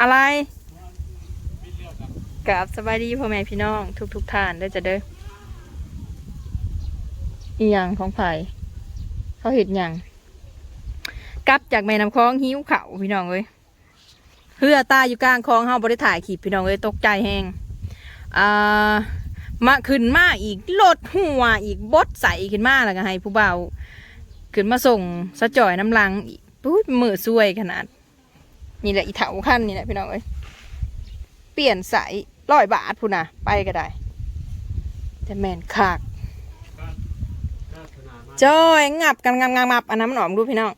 อะไรกับสบายดีพ่อแม่พี่น้อง ทุกทุกท่านเด้จะเด้ออีหยังของไผ่เขาเห็ดหยังกลับจากแม่น้ำคลองหิวเข่าพี่น้องเอ้ยเฮือตาอยู่กลางคลองเฮาบ่ได้ถ่ายคลิปพี่น้องเอ้ยตกใจแฮงอ่ามาขึ้นมาอีกรถหัวอีกบดใสขึ้นมาแล้วก็ให้ผู้เบาขึ้นมาส่งสะจ่อยน้ำลังปุ๊บมือซวยขนาด นี่แหละอีเถาขั้นนี่แหละพี่น้องเอ้ยเปลี่ยนสายร้อยบาทพูนนะไปก็ได้ แต่แมนคักจอยงับกันงับงับงับอันนั้นมันออกมาดูพี่น้อง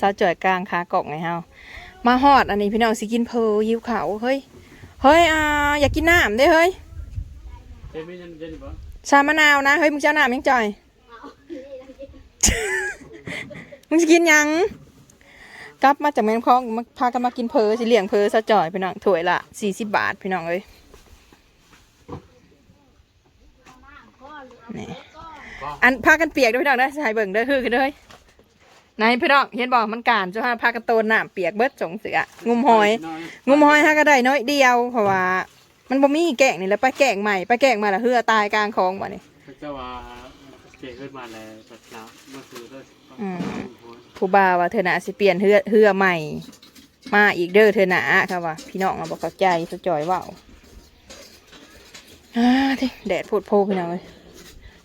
ซาจ่อยกลางขากล่องไงเฮามาฮอดอันนี้พี่น้องสิกินเพอยิวเขาวเฮ้ยเฮ้ยอ่าอยากกินน้ำเด้เฮ้ยเจ๊ไม่ยันเย็นปะชามะนาวนะเฮ้ยมึงจะเอาน้ำยังจอยมึงจะกินหยัง กลับมาจากแม่น้ำคลองมาพากันมากินเพอสิเลี้ยงเพอซะจ่อยพี่น้องถ้วยละสี่สิบบาทพี่น้องเอ้ยนี่อันพากันเปียกด้วยพี่น้องได้ใส่เบิ่งเด้อคือกันเลยไหนพี่น้องเห็นบอกมันการจ้าพากันโตนน้ำเปียกเบิดสงเสืองุมหอย งุมหอยฮะก็ได้น้อยเดียวเพราะว่า มันบ่มีแกงนี่แหล้วไปแกงใหม่ไปแกงมาและเหือตายกลางคลองบ่นี่พระเจ้าว่าเก่งขึ้นมาแล้วแบบน้ำมันคือด้วยอืม ผู้บ่าวว่าเธอหนาสิเปลี่ยนเหือเหือใหม่ มาอีกเด้อเธอหนาค่ะว่าพี่น้องเราบอกเข้าใจสจอยว่าอ่าทิแดดพูดโพพี่น้องเลย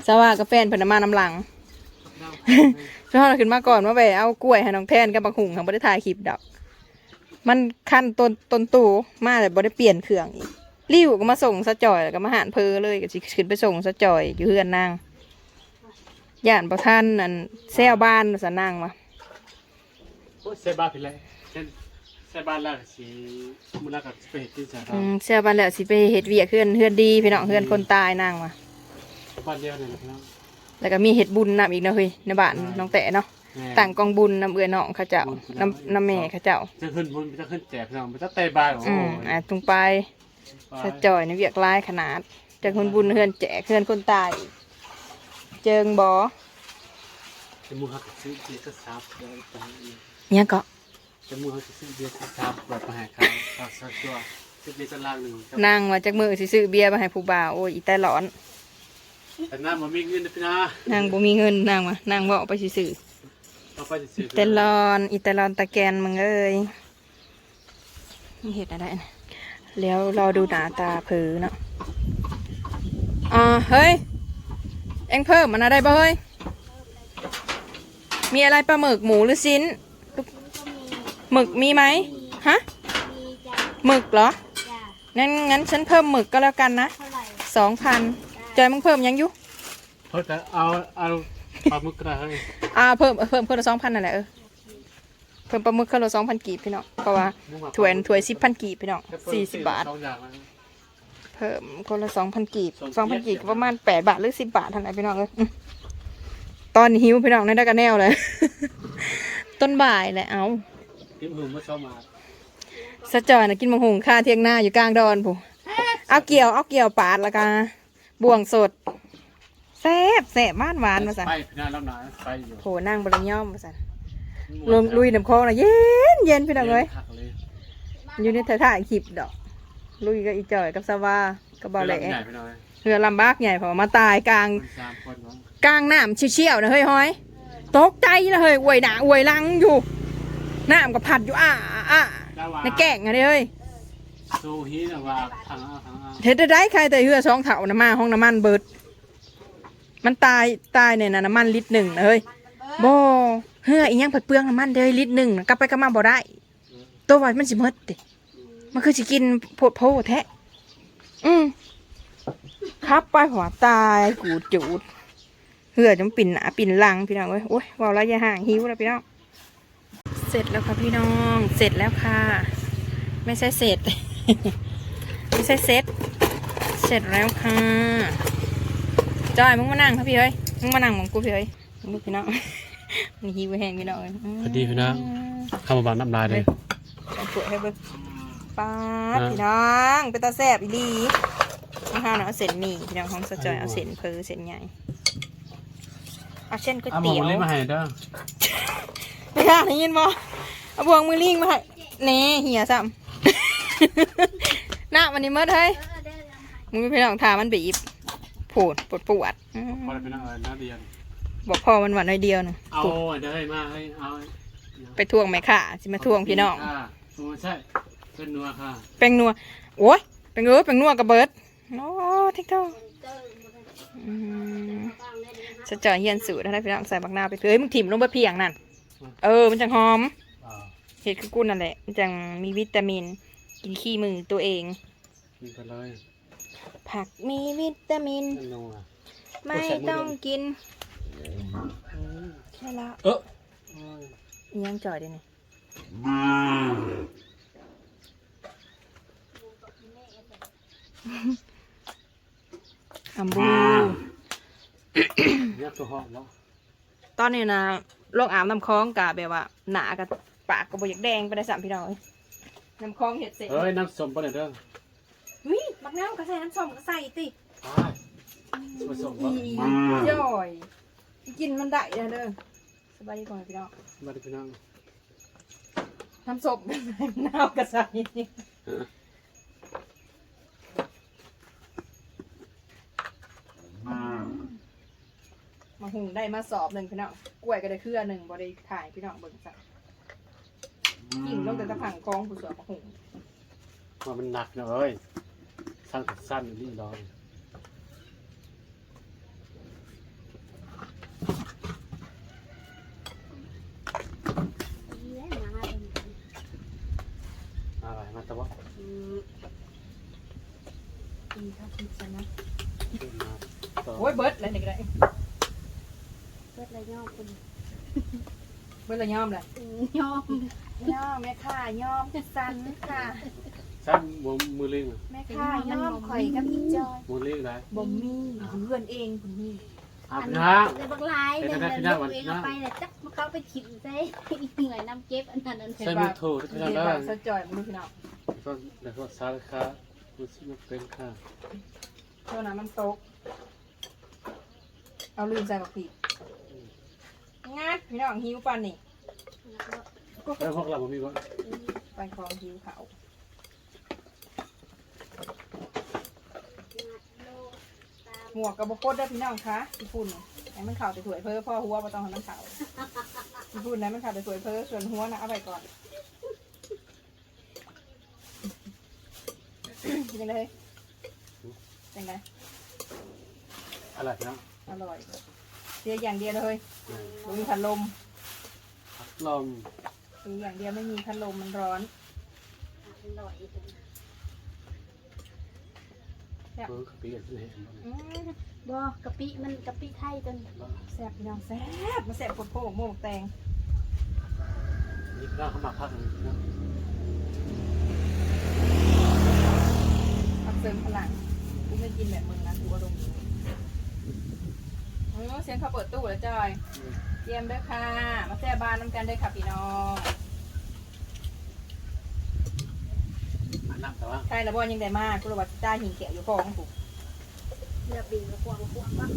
สว่ากับแฟนเพนมาน้ำหลังช่วงเราขึ้นมาก่อนว่าไปเอากล้วยให้น้องแทนกับบักหุงทางบริถ่ายคลิปดอก มันขั้นต้นต้นตูมาแต่บริเปลี่ยนเครื่องอีกริ้วก็มาส่งสะจอยแล้วก็มาหานเพอเลยก็สิขึ้นไปส่งสะจอยอยู่เฮือนนางย่านประท่านอันแซวบ้านสะนางมา เซบาพิเลยเช่นเซบาล่าสีมูลค่าสเปรย์ที่จะอืมเชื่อบ้านแล้วสิไปเฮ็ดเวียกเฮือนเฮือนดีพี่น้องเฮือนคนตายนางว่ะบ้านเดียวเนี่ยนะแล้วก็มีเฮ็ดบุญนำอีกเนาะเฮ้ยในบ้านน้องแต่เนาะต่างกองบุญนำเอื้อน้องเขาเจ้าน้ำน้ำแม่เขาเจ้าจะขึ้นบุญจะขึ้นแจกเราจะเตะบายโอ้อืมอ่าตรงไปสะจ่อยในเวียกหลายขนาดจากคนบุญเฮือนแจกเฮือนคนตายอีกเจิงบ่จะมูฮักซื้อเบียร์ก็ซับเลยไป เนี่ยก็จะมูฮักซื้อเบียร์ก็ซับแบบมาให้เขาซับซับตัวซื้อเบียร์ก็ล่างหนึ่งนางว่าจากมือสิซื้อเบียร์มาให้ผู้บ่าวโอ้ยอีแต่ร้อนแต่น้ามันมีเงินนะพี่นะนางบ่มีเงินนางว่านางบ่เอาไปสิซื้อเราไปจะซื้อแต่ร้อนอีแต่ร้อนตะแกนมึงเอ้ยนี่เห็ดอะไรนะแล้วรอดูหน้าตาเผือเนาะอ่าเฮ้ยเอ็งเพิ่มมันอะไรบ่เฮ้ยมีอะไรปลาหมึกหมูหรือชิ้น หมึกมีไหมฮะมีจ้ะหมึกเหรอจ้ะงั้นงั้นฉันเพิ่มหมึกก็แล้วกันนะเท่าไหร่สองพันจอยมึงเพิ่มยังอยุเพราะแต่เอาเอาปลาหมึกกระไรอ่าเพิ่มเพิ่มคนละสองพันนั่นแหละเออเพิ่มปลาหมึกคนละสองพันกีบพี่น้องเพราะว่าถ้วยถ้วยสิบพันกีบพี่น้องสี่สิบบาท สองอย่างนะเพิ่มคนละสองพันกีบสองสองพันเกีกียบรติก็ประมาณแปดบาทหรือสิบบาทเท่าไหร่พี่น้องเอ้ยอืมตอนนี้หิวพี่น้องในได้กันแนวเลย ต้นบ่ายแหละเอา ทิมหุ่มมาชอบมาสะจอยนะกินมังหุงค่าเที่ยงหน้าอยู่กลางดอนผู้เอาเกี่ยวเอาเกี่ยวปาดและกันบ่วงสดแซ่บแซ่บบ้านหวานมาสั่นไปพี่นาแล้วหนาไปอยู่โหนั่งบริย่อมมาสั่นลงลุยน้ำคลองนะเย็นเย็นพี่น้องเอ้ยคักเลยอยู่ในถ่ายคลิปดอก ลุยกับอีจอยกับสวากับเบาแหล่ใหญ่พี่น้อยเรือลำบากใหญ่เพอมาตายกลางมันสามคนเนาะกลางน้ำเชี่ยวๆนะเฮ้ยห้อย ตกใจนะเฮ้ยอวยหนาอวยหลังอยู่ น้ำก็พัดอยู่อ่าอ่าในแก่งอะเด้เฮ้ยซูฮีนะว่าทางเอาทางเอาเฮ็ดได้ใครแต่เรือสองเถานะมาห้องน้ำมันเบิด มันตายตายเนี่ยนะน้ำมันลิตรหนึ่งนะเฮ้ยบ่เฮืออีหยังผัดเปลืองน้ำมันเด้อลิตรหนึ่งน่ะกลับไปกลับมาบ่ได้ตัวไว้มันสิหมดติมันคือสิกินโพดโพแท้อืมครับไปหัวตายกูดจูดเหือจมปิ่นหนาปิ่นหลังพี่น้องเอ้ยโอ้ยเว่าระยะห่างหิวแล้วพี่น้องเสร็จแล้วค่ะพี่น้อง เสร็จแล้วค่ะ ไม่ใช่เสร็จ ไม่ใช่เสร็จ เสร็จแล้วค่ะจอยมึงมานั่งครับพี่เฮ้ยมึงมานั่งของกูพี่เฮ้ยมึงพี่น้องมันหิวแห้งพี่น้องเอ้ยอืมเข้ามาบานน้ำลายเลยเอาถ้วยให้เบิ่งป้าดพี่น้องเป็นตาแซ่บอีหลีข้างห้าวเนาะเอาเส้นหมี่พี่น้องของสะจอยเอาเส้นเพอเส้นใหญ่เอาเส้นก๋วยเอาหมูเตี๋ยวเล่มาให้เด้อ ไม่ค่ะได้ยินบ่เอาบวงมือลิงมาให้แหน่เหี่ยซ้หน้ามันนี่เมื่อเฮ้ยเออเด้อยังหายมึงไม่ไปลองทามันบีบปวดปวดปวดอืมพอได้เป็นอะไรน้าเดียนบอกพ่อมันหวานน้อยเดียวหนึงเอาอันเดียวให้มาให้เอาไปทวงไหมค่ะสิมาทวงพี่น้องค่ะโอ้ใช่เป็นนัวค่ะแป้งนัวโอ้ยแป้งนัวแป้งนัวกับเบิร์ดโอ้ทิกทอกเจอบ่ได้อืมฟังได้ดีนะสะจอยเฮียนสูตรได้พี่น้องใส่บักนาวไปเอ้ยมึงถิ่มลงไปเพียงนั่น เออ มันจังหอมอ่าเห็ดคือกุ้นนั่นแหละ มันจังมีวิตามิน กินขี้มือตัวเอง กินไปเลยผักมีวิตามินเป็นนัวไม่ต้องกินใช่แล้วเออโอ้ยอิหยังจ่อยดินี่อัมบูยักษ์ตัวหอมแล้วตอนนี้นะ โรคอาบน้ำคลองกะแบบว่า หนากับปากกับบอยากแดงไปได้สามพี่น้องเอ้ยน้ำคลองเห็ดเสร็จเฮ้ยน้ำส้มปะเนี่ยเด้อวิมักน้ำก็ใส่น้ำส้มก็ใส่ติไปผสมปะอีย่อยกินมันได้เด้อเด้อสบายดีก่อนพี่น้องมาดิพี่น้องน้ำส้มก็ใส่มะนาวก็ใส่มาหุงได้มาสอบหนึ่งพี่น้อง กล้วยก็ได้เครือหนึ่งบริถ่ายพี่น้องเบิ่งสักกิ่งลงแต่ตะผังคลองผู้สวนมาหุงว่ามันหนักนะเอ้ยสั้นสั้นนี่ร้อนดีแล้วมาเองอะไรมาตะวะดีครับพี่ชนะขึ้นมาต่อโอ้ยเบิร์ดอะไรนี่ก็ได้ เบิดเลยย่อคุณเบิร์ดละยอมเลยย่อมย่อมแม่ค่ะย่อมสันค่ะสั้นมือมือลิงอะแม่ค่ะย่อมข่อยกับอีจอยมือลิงไหนบ่มีเพื่อนเองคุณนี่อาบอันน้ในบางลายเนี่ยเดี๋ยวลูนะกพี่เองน้าเอาไปเนี่ยจักมาเข้าไปถิ่มใส่เหนื่อยน้ำเก็บอันนั้นอันำนี้ใส่มือถูทุกเห็ท่านนแล้วแบบสะจอยมึงดูพี่น้องก็แล้วก็สารคารู้สึกว่าเป็นค่ะเท่านั้นมันตก เอาลืมใส่บักผี งัดพี่น้องหิวปันนี่แล้วพวกเราบ่มีบ่ไปคลองหิวเขาหมวกกับบโคตรได้อพี่น้องคะพี่ปุ่นไอ้มันเข่าแต่ถวยเพ้อพ่อหัวมาต้องให้มันเข่าพี่ปุ่นนะมันเข่าแต่ถวยเพ้อส่วนหัวนะเอาไปก่อนเป็นยังไงเป็นยังไงอะไรพี่น้องอร่อยเสียอย่างเดียวเลยอื มไม่มีพัดลมพัดลมเสียอย่างเดียวไม่มีพัดลมมันร้อนเออขับปีกันที่เห็นบ่อืมบ่กะปิมันกะปิไทยจนแซ่บพี่น้องแซ่บมาแซ่บโคตรโพกโมกแตงนี่พี่น้องเขามาพักหนึ่งนะผักเสริมพลังกูไม่กินแบบมึงนะกูอารมณ์ดี เออเสียงเขาเปิดตู้แล้วจอยเตรียมด้วยค่ะ มาแซ่บบานน้ำกันด้วยค่ะพี่น้องอันนั้นแต่ว่าใครละบ่ยังได้มากกูระวัดจ้าหินเขียวอยู่คอของกูเลือกบินกระพวงกระพวงบ้าง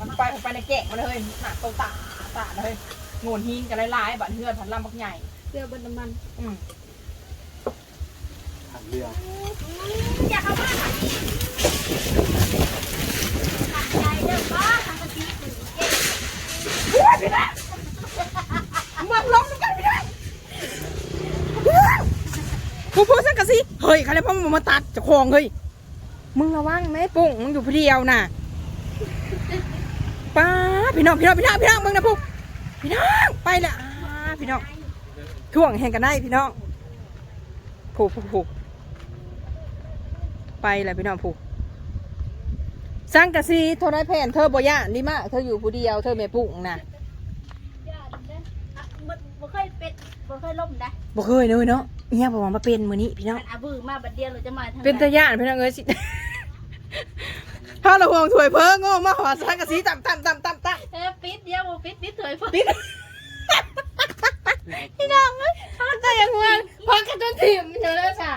มันไปผมไปในแกะมาเลยหนักโตตาตาเลยโงนหินกันหลายๆบัดเฮือนผันลำบักใหญ่เลือกบนน้ำมัน อืมทางเรืออยากเข้าบ้านขัดใจเด้อป้าทางกะทิถึงเจ๊ มึงล้มกันไม่ได้ผู้พูดสักกะสิเฮ้ย ใครเลยพ่อมึงมาตัดเจะคลองเฮ้ยมึงระวังแม่ปุ้งมึงอยู่ผู้เดียวน่ะป้าพี่น้องพี่น้องพี่น้องพี่น้องมึงนะปุ๊พี่น้องไปละอ่าพี่น้องท่วงแห่งกันได้พี่น้องผูผูผูไปเลยพี่น้องผูสร้างกะซีโทรได้แผ่นเธอบ่ย่านนี่มากเธออยู่ผู้เดียวเธอแม่ปุ้งน่ะย่าเด้ออะบ่บ่เคยเป็นบ่เคยล่มได้บ่เคยเลยเนาะ เนี่ยบอกว่ามาเป็นมือนี้พี่น้องมันอาบื้อมาบัดเดียวเราจะมาทางเป็นตาย่านพี่น้องเอ้ยสิถ้าเราห่วงถวยเพิ่งโง่มาหอสร้างกะซีต่ำต่ำต่ำต่ำต่ำเออปิดเดียวบ่ปิดปิดถอยเพิ่นปิดพี่น้องเอ้ยพอแต่ยังห่วงพอกันจนถิ่มเฉยเลยค่ะ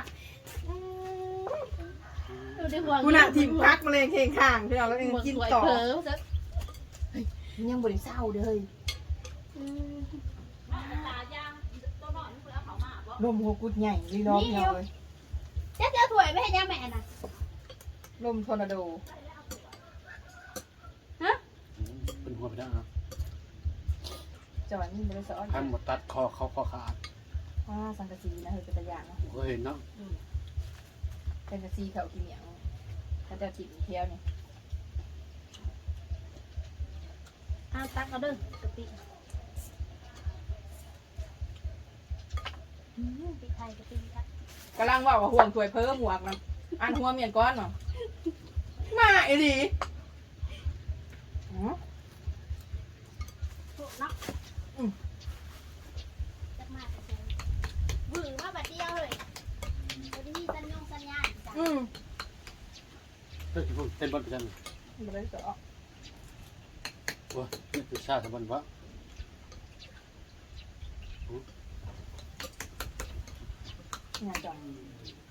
ดูดิห่วงกูน่ะถิ่มพักมาเลยเข่งข้างพี่น้องแล้วห่วงกินสวยต่อ เผลอซะมันยังบริเศร้าเด้อเฮ้ย ลมหัวกุดใหญ่ลีล้อมเดียวเลยเจ๊เจ้าถวยไม่ให้ยังแม่น่ะลมทอร์นาโดฮะเป็นหัวไปได้ครับจอยนี่บริษัททำหมดตัดคอเขาคอขาดอ่าสังกะสีนะเฮ้ยเป็นตะยานเนาะผมก็เห็นเนาะสังกะสีเขากินเหนียวเขาจะกินเที่ยวนี่เอาตักเอาเด้อกะปิ ปิไทยกะปิครับกำลังว่าว่าห่วงถวยเพิ่มหวกนะอันหัวเมียนก้อนเนาะมาไอ้ดีอ๋อถูกเนาะอืมจักมากกะเซ็นวือมาบัดเดียวเลยบ่ได้มีสัญญงสัญญาณจ้ะอืมเต้นเต้นบอลไปจังบริษัทว้านี่คือชาติบอลวะ งานจัง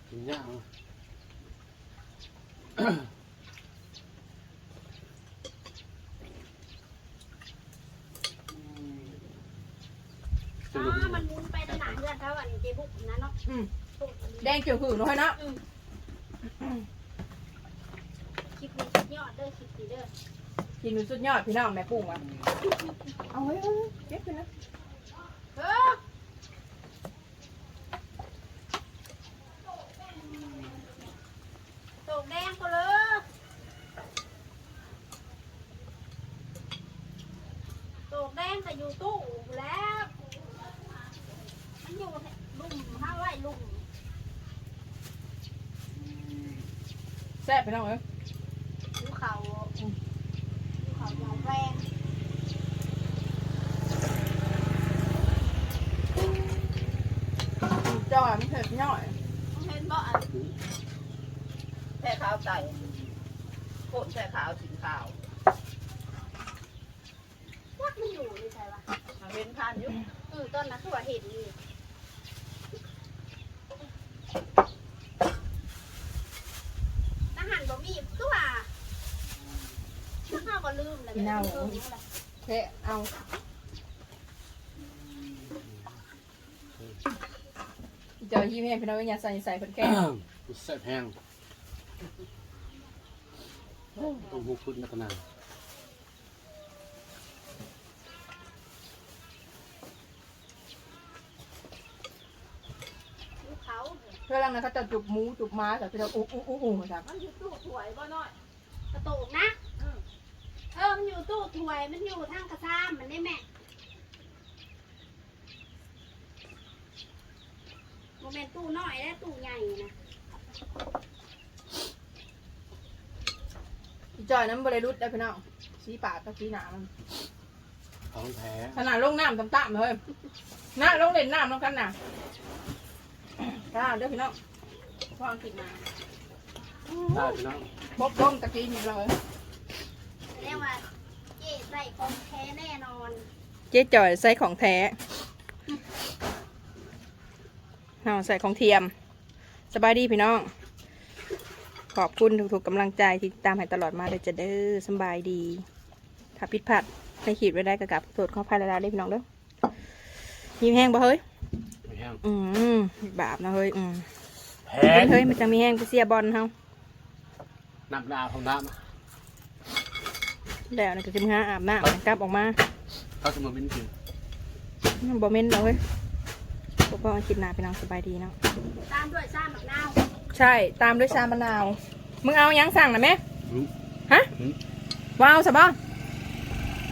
กินยากนะสอ๋นุกอมันหมุนไปตลาดเพื่อนเขาอันเจบุกนะเนาะอืมถูกอันนี้แดงเขียวหือเนาะเฮ้ยเนาะคลิปนี้สุดยอดเด้อคลิปนี้เด้อกินดูสุดยอดพี่น้องแม่ปุ้งว่ะเอาเฮ้ยเฮ้ยเก็บไปนะ เออตกแดงก็เลยตกแดงแต่อยู่ตู้แล้ว มันอยู่ลุ่มห้าไว้ลุ่ม แซ่บพี่น้องเอ้ยภูเขาภูเขาหนองแรงเจ้าอะมันเผ็ดน้อยเห็นบ่อันแช่ขาวไก่โคตรแช่ขาวสินขาววัดมันอยู่นี่ใช่ปะมาเว้นทานอยู่อือต้นนั้นคือว่าเห็นนี่ทหารบ่มีคือว่า ข้าวก็ลืมแล้วเทะเอาเจ้ายิ้มให้พี่น้องอย่าใส่ใส่เพิ่นแก้แซ่บแห้งต้องหูคุณนักหนาภูเขาเพื่อนนั้นเขาจะจุบหมูจุบม้าแต่พี่น้องอู้อู้อู้อู้ครับมันอยู่ตู้ถวยบ่น้อยกระโตกนะ เออมันอยู่ตู้ถวยมันอยู่ทางกระซ้ำมันได้แม่โมเมนตู้น้อยและตู้ใหญ่นะอีจอยนั้นบริรุษได้พี่น้องสีปากกับสีหนามันของแท้ขนาดลงน้ำต่ำๆเลยน้าลงเล่นน้ำลงกันน่ะก้าเด้อพี่น้องพ่ออังกฤษมาได้พี่น้องบกล้มตะกี้นี่เลยเรี ยกว่าเจ๊ใส่ของแท้แน่นอนเจ๊จอยใส่ของแท้เอาใส่ของเทียม สบายดีพี่น้อง ขอบคุณทุกๆกำลังใจที่ติดตามให้ตลอดมาเลยจะเด้อสำบายดี ถ้าผิดพลาดในขีดไว้ได้กระกับโทษขออภัยหลายๆเด้อพี่น้องเด้อยิ้มแห้งบ่เฮ้ยไม่แห้งอืมบาปนะเฮ้ยอืมแพกินงเฮ้ยมันจะมีแห้งไปเสียบอลเฮาน้ำลาของน้ แล้วนี่ก็จะมาหาอาบน้ำกลับออกมาำเขาจะมาเป็นกินมันบ่เม่นเลยพวกพ่อคิดหนาพี่น้องสบายดีเนาะตามด้วยซ่ามะนาวใช่ตามด้วยชามะนาว มึงเอายังสั่งนะแม่อืมฮะอืมว้าวสบออ